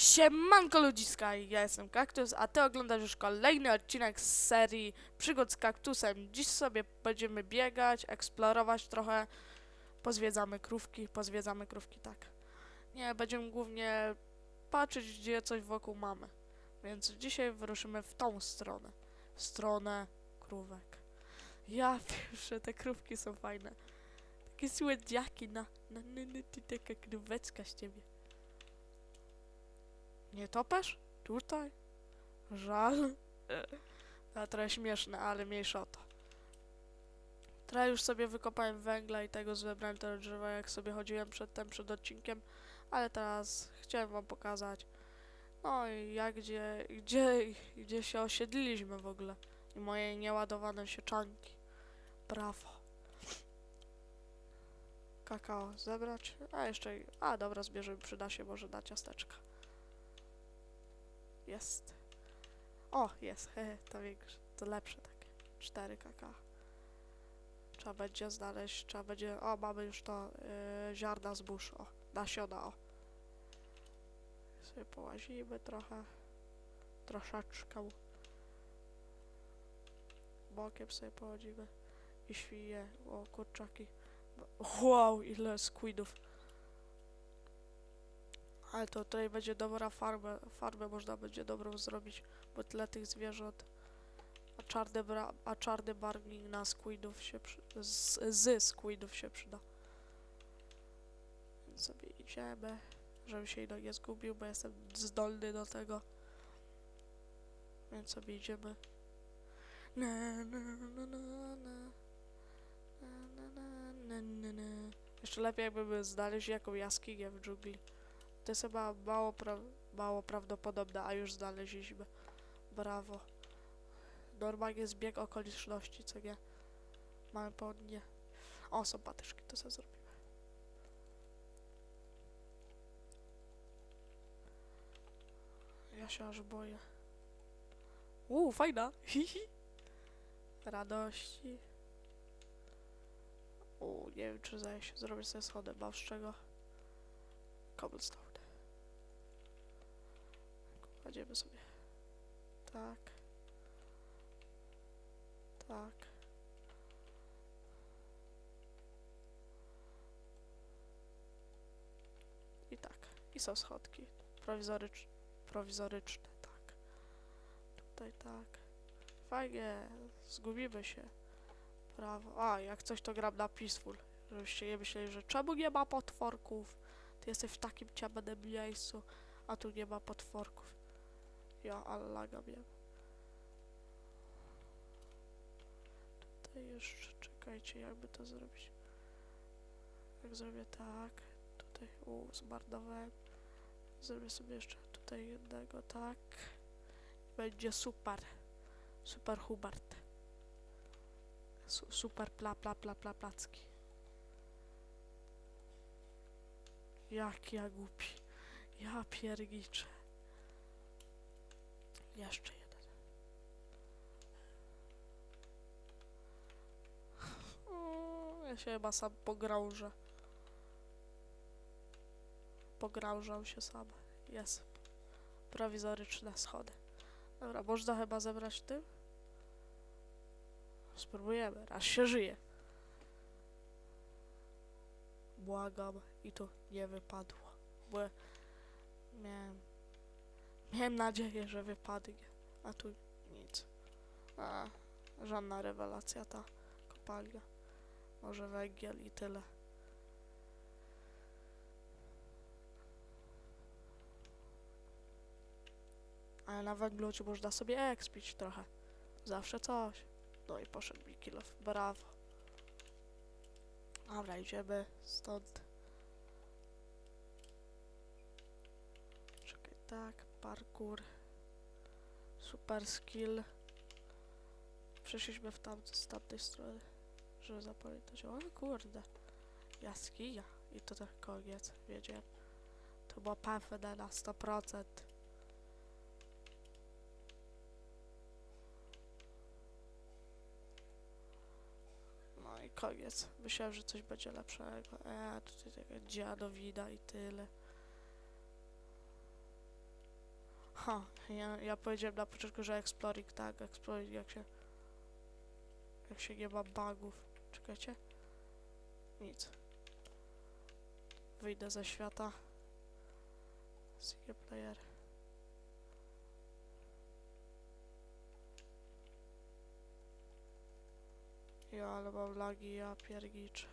Siemanko ludziska, ja jestem Kaktus, a ty oglądasz już kolejny odcinek z serii Przygód z Kaktusem. Dziś sobie będziemy biegać, eksplorować trochę, pozwiedzamy krówki, pozwiedzamy krówki, tak. Nie, będziemy głównie patrzeć, gdzie coś wokół mamy. Więc dzisiaj wyruszymy w tą stronę, w stronę krówek. Ja pierwsze, te krówki są fajne. Takie słodziaki na, na, na, na, ty taka króweczka z ciebie. Nie topesz? Tutaj? Żal. To trochę śmieszne, ale mniejsza o to. Trochę już sobie wykopałem węgla i tego zebrałem te drzewa, jak sobie chodziłem przedtem, przed odcinkiem, ale teraz chciałem wam pokazać, no i jak, gdzie, gdzie, gdzie się osiedliliśmy w ogóle. I moje nieładowane sieczanki. Brawo. Kakao zebrać, a jeszcze, a dobra, zbierzemy, przyda się może na ciasteczka. Jest. O, jest, to większe, to lepsze takie. 4 kk. Trzeba będzie znaleźć, trzeba będzie, o, mamy już to, yy, ziarna zbóż, o, nasiona, o. Sobie połazimy trochę, troszeczkę. Bokiem sobie pochodzimy i świje, o, kurczaki. Wow, ile squidów. Ale to tutaj będzie dobra farma, farmę można będzie dobrą zrobić, bo tyle tych zwierząt. A czarny, bra, a czarny barwnik na squidów się przy, z, z squidów się przyda. Więc sobie idziemy, żebym się no nie zgubił, bo jestem zdolny do tego. Więc sobie idziemy. Na, na, na, na, na. Na, na, na, na, na. Jeszcze lepiej jakby znaleźć jaką jaskinię w dżungli. To jest chyba mało, pra mało prawdopodobne, a już znaleźliśmy. Brawo. Normalnie zbieg okoliczności, co nie? Mamy południe. O, są patyczki, to sobie zrobimy. Ja się aż boję. Uuu, fajna! Hihi. Radości. Uuu, nie wiem, czy zdaje się zrobić sobie z czego. Cobblestone. Kładziemy sobie. Tak. Tak. I tak. I są schodki. Prowizorycz, prowizoryczne, tak. Tutaj tak. Fajnie. Zgubimy się. Prawo. A, jak coś to gram na Peaceful. Żebyście nie myśleli, że czemu nie ma potworków? Ty jesteś w takim ciemnym miejscu, a tu nie ma potworków. Ja, ale laga miałem. Tutaj jeszcze, czekajcie, jakby to zrobić. Jak zrobię tak, tutaj, u, zmarnowałem. Zrobię sobie jeszcze tutaj jednego, tak. Będzie super. Super Hubert. Su super pla pla pla pla placki. Jak ja głupi. Ja pierniczę. Jeszcze jeden. O, ja się chyba sam pogrążę. Pogrążał się sam. Jest. Prowizoryczne schody. Dobra, można chyba zebrać tym? Spróbujemy. Raz się żyje. Błagam. I to nie wypadło. Bo miałem Miałem nadzieję, że wypadnie, a tu nic. A, żadna rewelacja ta kopalnia. Może węgiel i tyle. Ale na węglu można sobie ekspić trochę. Zawsze coś. No i poszedł mi kilof. Brawo. Dobra, idziemy stąd. Czekaj, tak, parkour. Super skill. Przeszliśmy w tam, z tamtej strony, żeby zapamiętać. O kurde. Jaskinia. I to tak koniec, wiedziałem. To było pewne na 100%. No i koniec. Myślałem, że coś będzie lepszego. Eee, tutaj taka dziadowida i tyle. Ha, ja, ja powiedziałem na początku, że Exploring, tak, Exploring jak się... Jak się nie ma bugów. Czekajcie. Nic. Wyjdę ze świata. Single player. Ja, ale mam lagi, ja piergicz.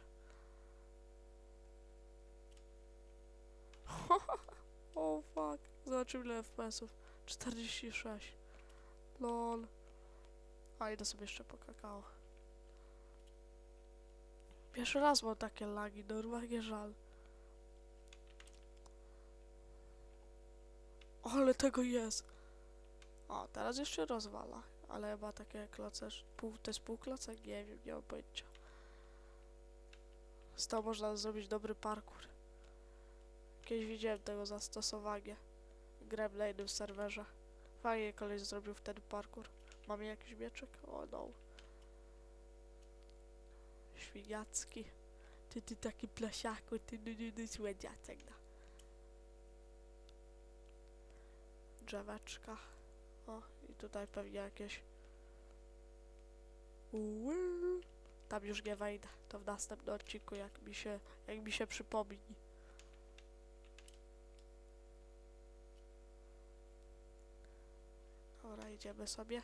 Fuck. Zobaczymy ile FPS-ów. 46. Lol. A idę sobie jeszcze po kakao. Pierwszy raz mam takie lagi, normalnie żal. Ale tego jest. O, teraz jeszcze rozwala. Ale chyba takie kloce, pół, to jest pół klocek? Nie wiem, nie mam pojęcia. Z to można zrobić dobry parkour. Kiedyś widziałem tego zastosowanie. Grę na jednym serwerze. Fajnie koleś zrobił wtedy parkour. Mamy jakiś mieczek? O no. Świniacki. Ty, ty taki plesiaku, ty, ty, ty, ty, słodziaczek, no. Drzeweczka. O, i tutaj pewnie jakieś... Uuu. Tam już nie wejdę. To w następnym odcinku, jak mi się, jak mi się przypomni. Dobra, idziemy sobie.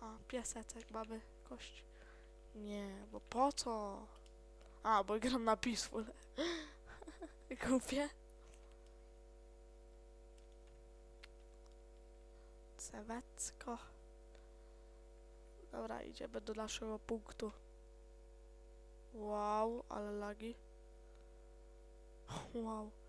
A, piesecek mamy kość. Nie, bo po co? A, bo gram na peaceful. Kupię. Cewecko. Dobra, idziemy do naszego punktu. Wow, ale lagi. Wow.